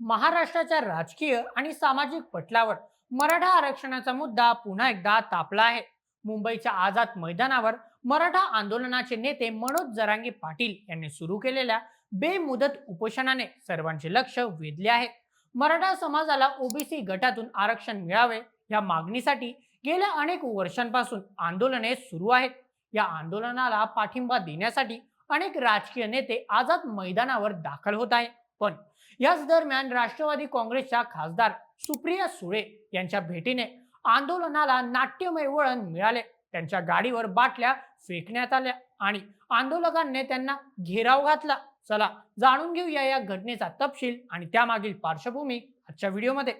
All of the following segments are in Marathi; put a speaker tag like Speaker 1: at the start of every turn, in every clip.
Speaker 1: महाराष्ट्राच्या राजकीय आणि सामाजिक पटलावर मराठा आरक्षणाचा मुद्दा पुन्हा एकदा तापला आहे. मुंबईच्या आझाद मैदानावर मराठा आंदोलनाचे नेते मनोज जरांगे पाटील यांनी सुरू केलेल्या बेमुदत उपोषणाने सर्वांचे लक्ष वेधले आहे. मराठा समाजाला ओबीसी गटातून आरक्षण मिळावे या मागणीसाठी गेल्या अनेक वर्षांपासून आंदोलने सुरू आहेत. या आंदोलनाला पाठिंबा देण्यासाठी अनेक राजकीय नेते आझाद मैदानावर दाखल होत आहे पण याच दरम्यान राष्ट्रवादी काँग्रेसच्या खासदार सुप्रिया सुळे यांच्या भेटीने आंदोलनाला नाट्यमय वळण मिळाले. त्यांच्या गाडीवर बाटल्या फेकण्यात आल्या आणि आंदोलकांनी त्यांना घेराव घातला. चला जाणून घेऊया या घटनेचा तपशील आणि त्यामागील पार्श्वभूमी आजच्या व्हिडिओमध्ये.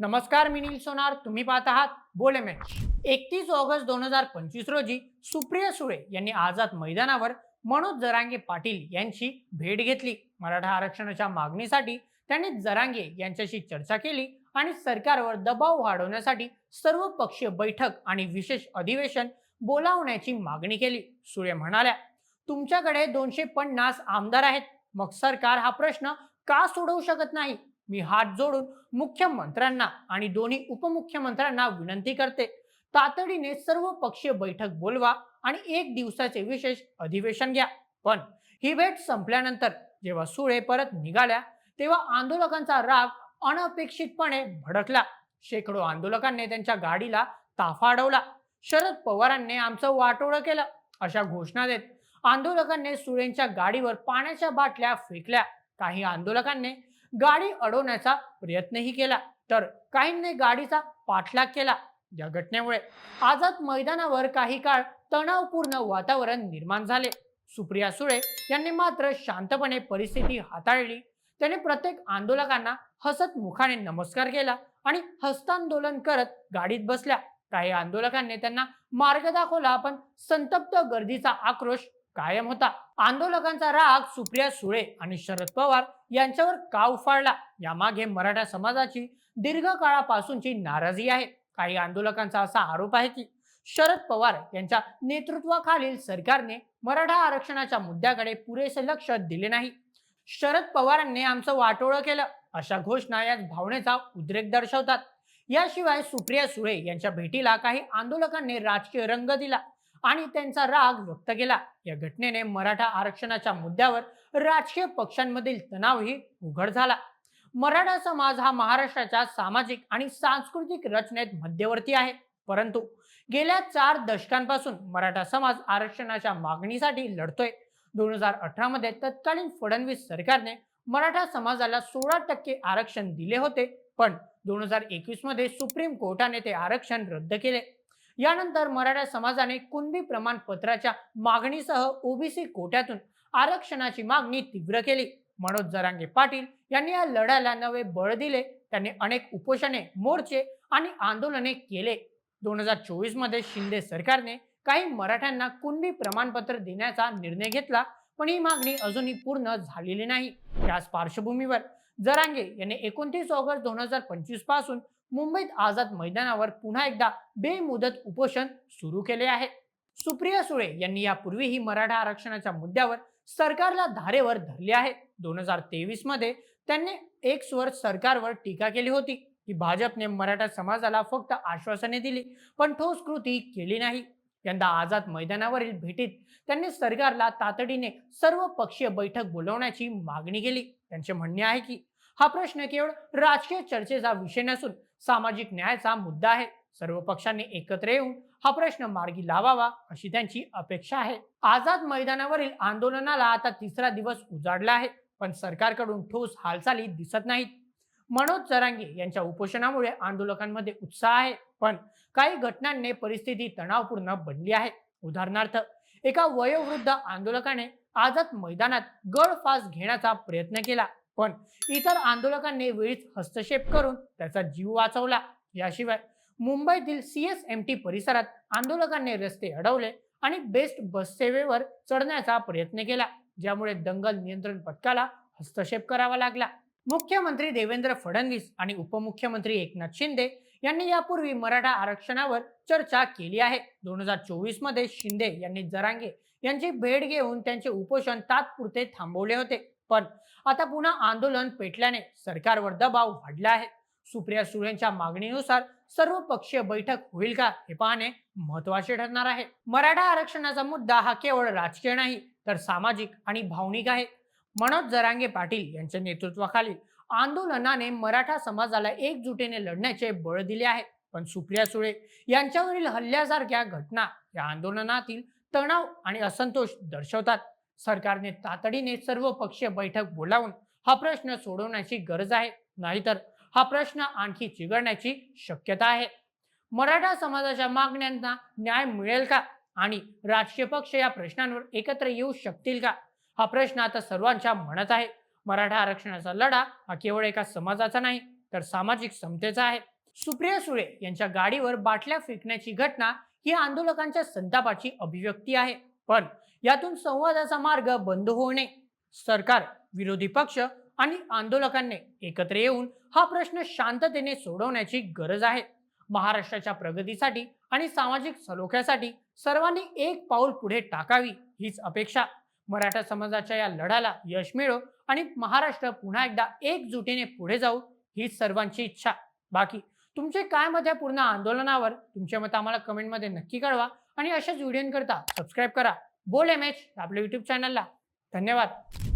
Speaker 1: नमस्कार मी नील सोनार. तुम्ही पाहत आहात बोले मॅच. एकतीस ऑगस्ट दोन हजार पंचवीस रोजी सुप्रिया सुळे यांनी आझाद मैदानावर मनोज जरांगे पाटील यांची भेट घेतली. मराठा आरक्षणाच्या मागणीसाठी त्यांनी जरांगे यांच्याशी चर्चा केली आणि सरकारवर दबाव वाढवण्यासाठी सर्व पक्षीय बैठक आणि विशेष अधिवेशन बोलावण्याची मागणी केली. सुळे म्हणाल्या तुमच्याकडे दोनशे पन्नास आमदार आहेत. मग सरकार हा प्रश्न का सोडवू शकत नाही? मी हात जोडून मुख्यमंत्र्यांना आणि दोन्ही उपमुख्यमंत्र्यांना विनंती करते. तातडीने सर्व पक्षीय बैठक बोलवा. आणि एक दिवसाचे विशेष अधिवेशन घ्या. पण ही भेट संपल्यानंतर जेव्हा सुळे परत निघाल्या तेव्हा आंदोलकांचा राग अनपेक्षितपणे भडकला. शेकडो आंदोलकांनी त्यांच्या गाडीला ताफा अडवला. शरद पवारांनी आमचं वाटोळं केलं. अशा घोषणा देत आंदोलकांनी सुळेंच्या गाडीवर पाण्याच्या बाटल्या फेकल्या. काही आंदोलकांनी गाडी अडवण्याचा प्रयत्नही केला. तर काहींनी गाडीचा पाठलाग केला. या घटनेमुळे आझाद मैदानावर काही काळ तणावपूर्ण वातावरण निर्माण झाले. सुप्रिया सुळे यांनी मात्र शांतपणे परिस्थिती हाताळली. त्याने प्रत्येक आंदोलकांना हसत मुखाने नमस्कार केला आणि हस्तांदोलन करत गाडीत बसल्या. काही आंदोलकांनी त्यांना मार्ग दाखवला पण संतप्त गर्दीचा आक्रोश कायम होता. आंदोलकांचा राग सुप्रिया सुळे आणि शरद पवार यांच्यावर का उफाळला यामागे मराठा समाजाची दीर्घकाळापासूनची नाराजी आहे. काही आंदोलकांचा असा आरोप आहे की शरद पवार यांच्या नेतृत्वाखालील सरकारने मराठा आरक्षणाच्या मुद्द्याकडे पुरेसे लक्ष दिले नाही. शरद पवारांनी आमचं वाटोळं केलं. अशा घोषणा या भावनेचा उद्रेक दर्शवतात. याशिवाय सुप्रिया सुळे यांच्या भेटीला काही आंदोलकांनी राजकीय रंग दिला आणि त्यांचा राग व्यक्त केला. या घटनेने मराठा आरक्षणाच्या मुद्द्यावर राजकीय पक्षांमधील तणावही उघड झाला. मराठा समाज हा महाराष्ट्राच्या सामाजिक आणि सांस्कृतिक रचनेत मध्यवर्ती आहे. परंतु गेल्या चार दशकांपासून मराठा समाज आरक्षणाच्या मागणीसाठी लढतोय. दोन हजार अठरा मध्ये तत्कालीन फडणवीस सरकारने मराठा समाजाला सोळा टक्के आरक्षण दिले होते. पण दोन हजार एकवीसमध्ये सुप्रीम कोर्टाने ते आरक्षण रद्द केले. यानंतर मराठा समाजाने कुणबी प्रमाणपत्राच्या मागणीसह ओबीसी कोट्यातून आरक्षणाची मागणी तीव्र केली. मनोज जरांगे पाटील यांनी या लढ्याला नवे बळ दिले. त्यांनी अनेक उपोषणे मोर्चे आणि आंदोलने केले. दोन हजार चोवीसमध्ये शिंदे सरकारने काही मराठ्यांना कुणबी प्रमाणपत्र देण्याचा निर्णय घेतला पण ही मागणी अजूनही पूर्ण झालेली नाही. याच पार्श्वभूमीवर जरांगे यांनी एकोणतीस ऑगस्ट दोन हजार पंचवीसपासून मुंबईत आझाद मैदानावर पुन्हा एकदा बेमुदत उपोषण सुरू केले आहे. सुप्रिया सुळे यांनी यापूर्वीही मराठा आरक्षणाच्या मुद्द्यावर सरकारला धारेवर धरले आहे दोन हजार तेवीसमध्ये त्यांनी एक स्वर सरकारवर टीका केली होती की भाजपने मराठा समाजाला फक्त आश्वासने दिली पण ठोस कृती केली नाही. यंदा आझाद मैदानावरील भेटीत त्यांनी सरकारला तातडीने सर्व पक्षीय बैठक बोलवण्याची मागणी केली. त्यांचे म्हणणे आहे की हा प्रश्न केवळ राजकीय चर्चेचा विषय नसून सामाजिक न्यायाचा मुद्दा आहे. सर्व पक्षांनी एकत्र येऊन हा प्रश्न मार्गी लावावा अशी त्यांची अपेक्षा आहे. आझाद मैदानावरील आंदोलनाला आता तिसरा दिवस उजाडला आहे पण सरकारकडून ठोस हालचाली दिसत नाहीत. मनोज चरांगे यांच्या उपोषणामुळे आंदोलकांमध्ये उत्साह आहे पण काही घटनांनी परिस्थिती तणावपूर्ण बनली आहे. उदाहरणार्थ एका वयोवृद्ध आंदोलकाने आझाद मैदानात गळफास घेण्याचा प्रयत्न केला पण इतर आंदोलकांनी वेळीच हस्तक्षेप करून त्याचा जीव वाचवला. याशिवाय मुंबईतील सी एस एम टी परिसरात आंदोलकांनी रस्ते अडवले आणि बेस्ट बस सेवेवर चढण्याचा प्रयत्न केला ज्यामुळे दंगल नियंत्रण पथकाला हस्तक्षेप करावा लागला. मुख्यमंत्री देवेंद्र फडणवीस आणि उपमुख्यमंत्री एकनाथ शिंदे यांनी यापूर्वी मराठा आरक्षणावर चर्चा केली आहे. दोन हजार चोवीसमध्ये शिंदे यांनी जरांगे यांची भेट घेऊन त्यांचे उपोषण तात्पुरते थांबवले होते. पण आता पुन्हा आंदोलन पेटल्याने सरकारवर दबाव वाढला आहे. सुप्रिया सुळेंच्या मागणीनुसार सर्व पक्षीय बैठक होईल का हे पाहणे महत्त्वाचे ठरणार आहे. मराठा आरक्षणाचा मुद्दा हा केवळ राजकीय नाही तर सामाजिक आणि भावनिक आहे. मनोज जरांगे पाटील यांच्या नेतृत्वाखालील आंदोलनाने मराठा समाजाला एकजुटीने लढण्याचे बळ दिले आहे. पण सुप्रिया सुळे यांच्यावरील हल्ल्यासारख्या घटना या आंदोलनातील तणाव आणि असंतोष दर्शवतात. सरकारने तातडीने सर्व पक्षीय बैठक बोलावून हा प्रश्न सोडवण्याची गरज आहे. नाहीतर हा प्रश्न आणखी चिघळण्याची शक्यता आहे. मराठा समाजाच्या मागण्यांना न्याय मिळेल का? आणि राजकीय पक्ष या प्रश्नांवर एकत्र येऊ शकतील का? हा प्रश्न आता सर्वांच्या मनात आहे. मराठा आरक्षणाचा लढा हा केवळ एका समाजाचा नाही तर सामाजिक समतेचा आहे. सुप्रिया सुळे यांच्या गाडीवर बाटल्या फेकण्याची घटना ही आंदोलकांच्या संतापाची अभिव्यक्ती आहे. पण यातून संवादाचा मार्ग बंद होऊ नये. सरकार विरोधी पक्ष आणि आंदोलकांनी एकत्र येऊन हा प्रश्न शांततेने सोडवण्याची गरज आहे. महाराष्ट्राच्या प्रगतीसाठी आणि सामाजिक सलोख्यासाठी सर्वांनी एक पाऊल पुढे टाकावी हीच अपेक्षा. मराठा समाजाच्या या लढ्याला यश मिळो आणि महाराष्ट्र पुन्हा एकदा एकजुटीने पुढे जाऊ हीच सर्वांची इच्छा. बाकी तुमचे काय मत आहे पूर्ण आंदोलनावर? तुमचे मत आम्हाला कमेंटमध्ये नक्की कळवा आणि अशाच व्हिडिओंकरता सबस्क्राईब करा. बोल एम एच आपल्या युट्यूब चॅनलला धन्यवाद.